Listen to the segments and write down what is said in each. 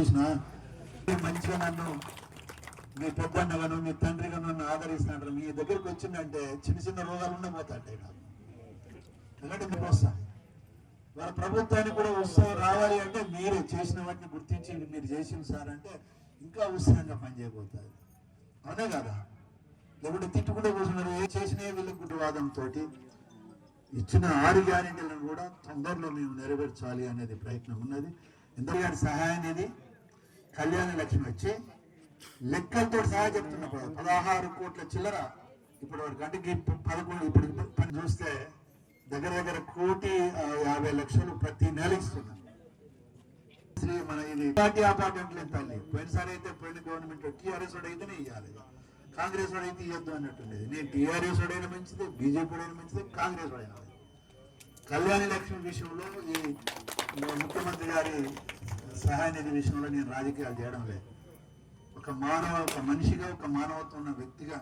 చూసిన మంచిగా నన్ను మీ పెద్దన్నగాను మీ తండ్రిగా నన్ను ఆదరిస్తున్నాడు మీ దగ్గరికి వచ్చిందంటే చిన్న చిన్న రోగాలు ఉండే పోతాంటాయి నాకు. ఎందుకంటే మీకు వస్తా వాళ్ళ ప్రభుత్వానికి కూడా ఉత్సాహం రావాలి అంటే మీరే చేసిన వాటిని గుర్తించి మీరు చేసిన సార్ అంటే ఇంకా ఉత్సాహంగా పనిచేయబోతుంది. అదే కదా? లేకుంటే తిట్టుకుంటూ కూర్చున్నారు ఏ చేసినా వీళ్ళ గుడ్డవాదంతో ఇచ్చిన ఆరు గ్యారెంటీలను కూడా తొందరలో మేము నెరవేర్చాలి అనేది ప్రయత్నం ఉన్నది. ఎందుకంటే సహాయం అనేది కళ్యాణ లక్ష్మి వచ్చి లెక్కలతో సహా చెప్తున్నప్పుడు పదహారు కోట్ల చిల్లర ఇప్పుడు వరకు అంటే పదకొండు ఇప్పుడు పని చూస్తే దగ్గర దగ్గర కోటి యాభై లక్షలు ప్రతి నెల ఇస్తున్నారు శ్రీ మన ఇది పార్టీ అపార్ట్మెంట్లు ఎంత తల్లి. పోయినసారి అయితే పోయిన గవర్నమెంట్ టీఆర్ఎస్ వాడు ఇవ్వాలి కాంగ్రెస్ వాడైతే అయితే ఇవ్వద్దు అన్నట్టుండేది. నేను టీఆర్ఎస్ వాడైనా మంచిది బీజేపీ వాడైనా మంచిది కాంగ్రెస్ వాడైనా కళ్యాణ లక్ష్మి విషయంలో ఈ ముఖ్యమంత్రి గారి సహాయ నిధి విషయంలో నేను రాజకీయాలు చేయడం లేదు. ఒక మానవ ఒక మనిషిగా ఒక మానవత్వం ఉన్న వ్యక్తిగా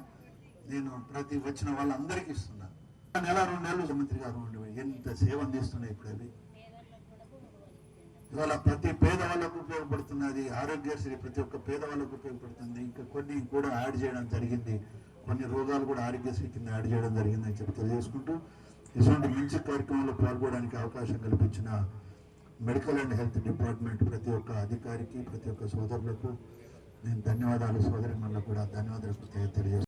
నేను ప్రతి వచ్చిన వాళ్ళందరికీ ఇస్తున్నాను నెల రెండు నెలలు ముఖ్యమంత్రి గారు ఉండి ఎంత సేవ అందిస్తున్నాయి ఇప్పుడు అవి? ఇవాళ ప్రతి పేదవాళ్ళకు ఉపయోగపడుతున్నది ఆరోగ్యశ్రీ ప్రతి ఒక్క పేదవాళ్ళకు ఉపయోగపడుతుంది. ఇంకా కొన్ని కూడా యాడ్ చేయడం జరిగింది. కొన్ని రోగాలు కూడా ఆరోగ్యశ్రీ కింద యాడ్ చేయడం జరిగిందని చెప్పి తెలియజేసుకుంటూ ఇటువంటి మంచి కార్యక్రమంలో పాల్గొనడానికి అవకాశం కల్పించిన మెడికల్ అండ్ హెల్త్ డిపార్ట్మెంట్ ప్రతి ఒక్క అధికారికి ప్రతి ఒక్క సోదరులకు నేను ధన్యవాదాలు సోదరి కూడా ధన్యవాదాలు తెలియజేస్తాను